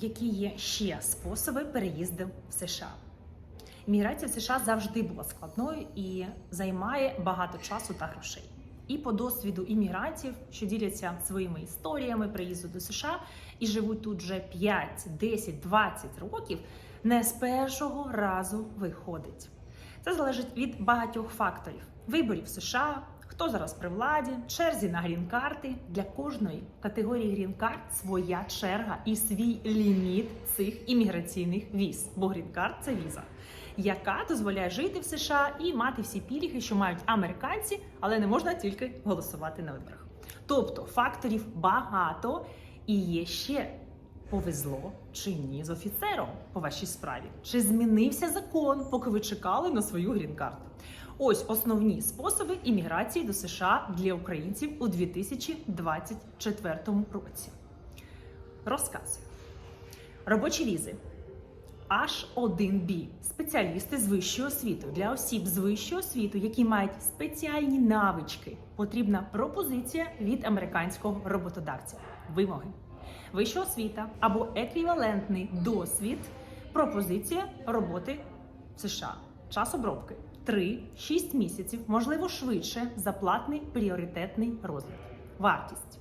які є ще способи переїзду в США. Міграція в США завжди була складною і займає багато часу та грошей. І по досвіду іммігрантів, що діляться своїми історіями приїзду до США і живуть тут вже 5, 10, 20 років, не з першого разу виходить. Це залежить від багатьох факторів: виборів США, хто зараз при владі, черзі на грін-карти. Для кожної категорії грін-карт своя черга і свій ліміт цих імміграційних віз. Бо грін-карт це віза, яка дозволяє жити в США і мати всі пільги, що мають американці, але не можна тільки голосувати на виборах. Тобто факторів багато і є ще повезло чи ні з офіцером по вашій справі? Чи змінився закон, поки ви чекали на свою грін-карту? Ось основні способи імміграції до США для українців у 2024 році. Розказую. Робочі візи. H1B – спеціалісти з вищою освітою для осіб з вищою освітою, які мають спеціальні навички. Потрібна пропозиція від американського роботодавця. Вимоги. Вища освіта або еквівалентний досвід. Пропозиція роботи в США. Час обробки 3-6 місяців, можливо, швидше заплатний пріоритетний розгляд. Вартість.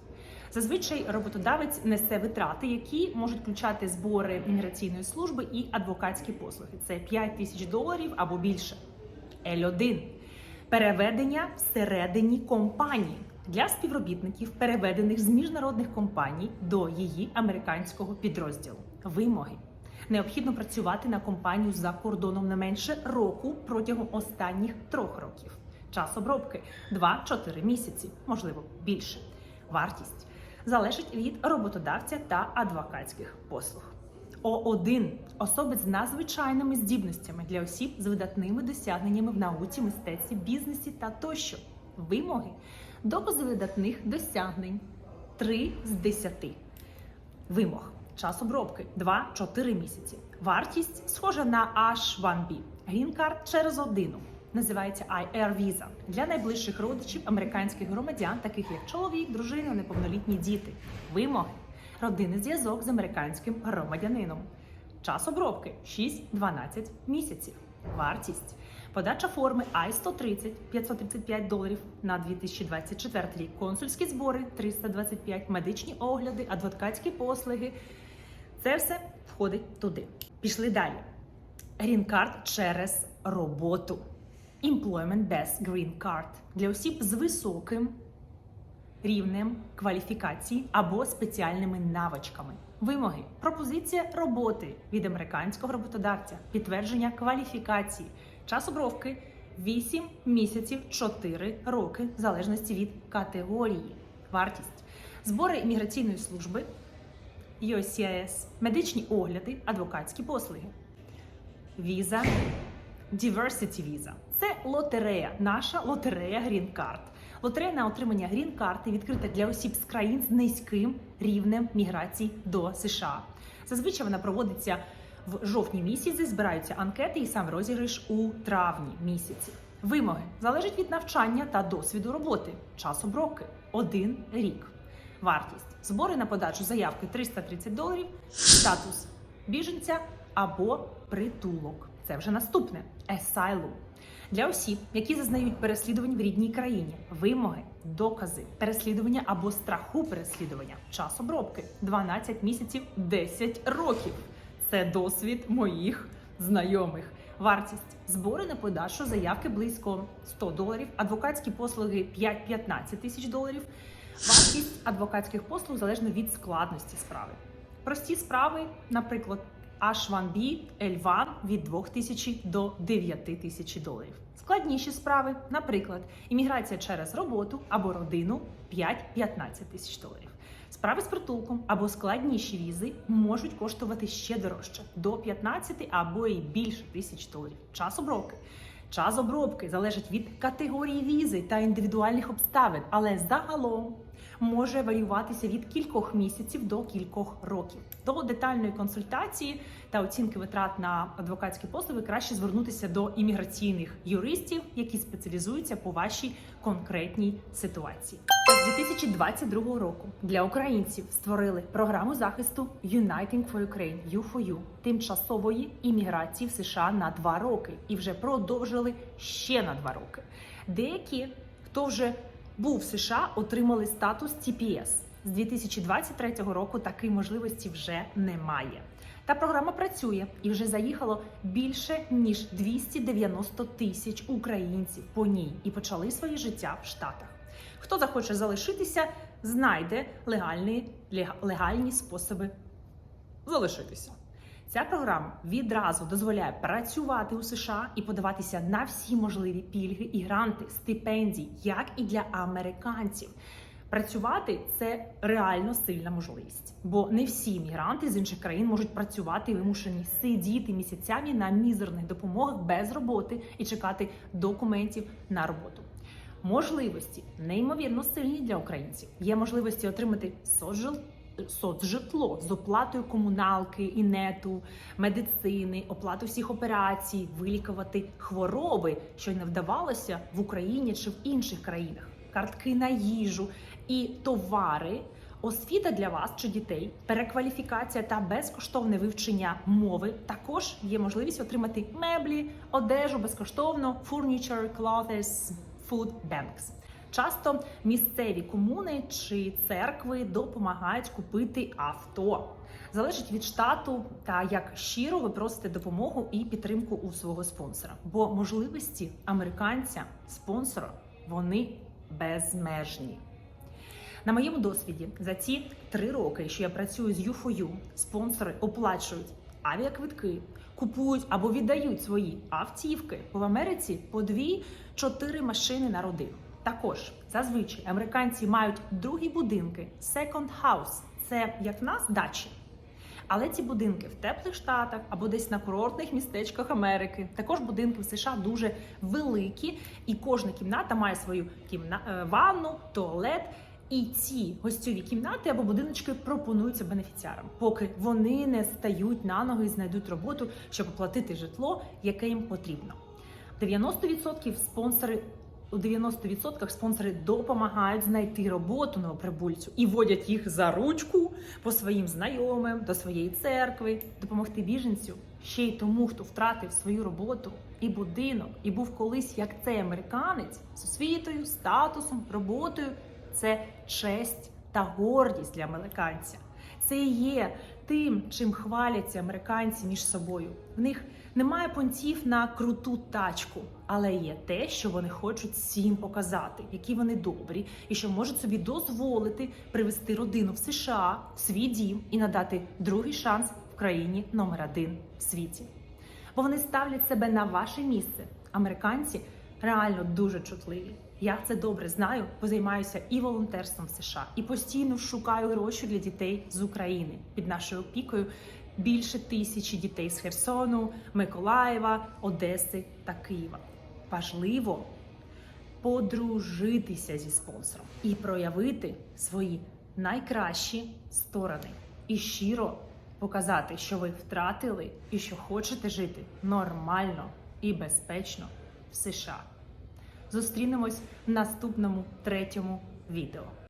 Зазвичай роботодавець несе витрати, які можуть включати збори міграційної служби і адвокатські послуги. Це 5 тисяч доларів або більше. L1. Переведення всередині компанії для співробітників, переведених з міжнародних компаній до її американського підрозділу. Вимоги. Необхідно працювати на компанію за кордоном не менше року протягом останніх трьох років. Час обробки 2-4 місяці, можливо, більше. Вартість залежить від роботодавця та адвокатських послуг. О1 особи з надзвичайними здібностями для осіб з видатними досягненнями в науці, мистецтві, бізнесі та тощо. Вимоги докази видатних досягнень 3 з 10. Вимог. Час обробки 2-4 місяці. Вартість схожа на H1B. Грін-карт через годину. Називається IR Visa для найближчих родичів американських громадян, таких як чоловік, дружина, неповнолітні діти. Вимоги. Родинний зв'язок з американським громадянином. Час обробки 6-12 місяців. Вартість. Подача форми I-130 535 доларів на 2024 рік. Консульські збори 325, медичні огляди, адвокатські послуги. Це все входить туди. Пішли далі. Грін-карт через роботу. Employment без Green Card для осіб з високим рівнем кваліфікації або спеціальними навичками. Вимоги: пропозиція роботи від американського роботодавця, підтвердження кваліфікації, час обробки 8 місяців 4 роки, в залежності від категорії, вартість, збори імміграційної служби, USCIS, медичні огляди, адвокатські послуги. Віза Diversity Visa. Це лотерея, наша лотерея Green Card. Лотерея на отримання Green Card відкрита для осіб з країн з низьким рівнем міграції до США. Зазвичай вона проводиться в жовтні місяці, збираються анкети і сам розіграш у травні місяці. Вимоги залежать від навчання та досвіду роботи. Час обробки один рік. Вартість збори на подачу заявки 330 доларів, статус біженця або притулок. Це вже наступне Asylum. Для осіб, які зазнають переслідувань в рідній країні, вимоги, докази, переслідування або страху переслідування, час обробки 12 місяців 10 років. Це досвід моїх знайомих. Вартість збори на подачу заявки близько 100 доларів, адвокатські послуги 5-15 тисяч доларів. Вартість адвокатських послуг залежно від складності справи. Прості справи, наприклад, H1B, L1 від 2000 до 9000 доларів. Складніші справи, наприклад, імміграція через роботу або родину 5-15 тисяч доларів. Справи з притулком або складніші візи можуть коштувати ще дорожче до 15 або і більше тисяч доларів. Час обробки. Час обробки залежить від категорії візи та індивідуальних обставин, але загалом може варіюватися від кількох місяців до кількох років. До детальної консультації та оцінки витрат на адвокатські послуги краще звернутися до імміграційних юристів, які спеціалізуються по вашій конкретній ситуації. З 2022 року для українців створили програму захисту Uniting for Ukraine U4U тимчасової імміграції в США на два роки і вже продовжили ще на два роки. Деякі, хто вже був в США, отримали статус TPS. З 2023 року такої можливості вже немає. Та програма працює і вже заїхало більше ніж 290 тисяч українців по ній і почали своє життя в Штатах. Хто захоче залишитися, знайде легальні, легальні способи залишитися. Ця програма відразу дозволяє працювати у США і подаватися на всі можливі пільги і гранти, стипендії, як і для американців. Працювати це реально сильна можливість, бо не всі мігранти з інших країн можуть працювати вимушені сидіти місяцями на мізерних допомогах без роботи і чекати документів на роботу. Можливості неймовірно сильні для українців. Є можливості отримати соцжил соцжитло з оплатою комуналки, інету, медицини, оплату всіх операцій, вилікувати хвороби, що й не вдавалося в Україні чи в інших країнах, картки на їжу і товари. Освіта для вас чи дітей, перекваліфікація та безкоштовне вивчення мови. Також є можливість отримати меблі, одежу безкоштовно, furniture, clothes, food banks. Часто місцеві комуни чи церкви допомагають купити авто. Залежить від штату та як щиро ви просите допомогу і підтримку у свого спонсора. Бо можливості американця, спонсора, вони безмежні. На моєму досвіді за ці три роки, що я працюю з U4U, спонсори оплачують авіаквитки, купують або віддають свої автівки в Америці по дві-чотири машини на родину. Також зазвичай американці мають другі будинки second house. Це як в нас дачі. Але ці будинки в теплих штатах або десь на курортних містечках Америки. Також будинки в США дуже великі, і кожна кімната має свою кімна... е, ванну, туалет. І ці гостьові кімнати або будиночки пропонуються бенефіціарам, поки вони не стають на ноги і знайдуть роботу, щоб оплатити житло, яке їм потрібно. 90% спонсори у 90% спонсори допомагають знайти роботу новоприбульцю і водять їх за ручку по своїм знайомим до своєї церкви, допомогти біженцю ще й тому, хто втратив свою роботу і будинок, і був колись як цей американець з освітою, статусом, роботою. Це честь та гордість для американця. Це є тим, чим хваляться американці між собою. В них немає понтів на круту тачку, але є те, що вони хочуть всім показати, які вони добрі, і що можуть собі дозволити привести родину в США, в свій дім і надати другий шанс в країні номер один в світі. Бо вони ставлять себе на ваше місце. Американці реально дуже чутливі. Я це добре знаю, бо займаюся і волонтерством в США, і постійно шукаю гроші для дітей з України під нашою опікою. Більше тисячі дітей з Херсону, Миколаєва, Одеси та Києва. Важливо подружитися зі спонсором і проявити свої найкращі сторони і щиро показати, що ви втратили і що хочете жити нормально і безпечно в США. Зустрінемось в наступному третьому відео.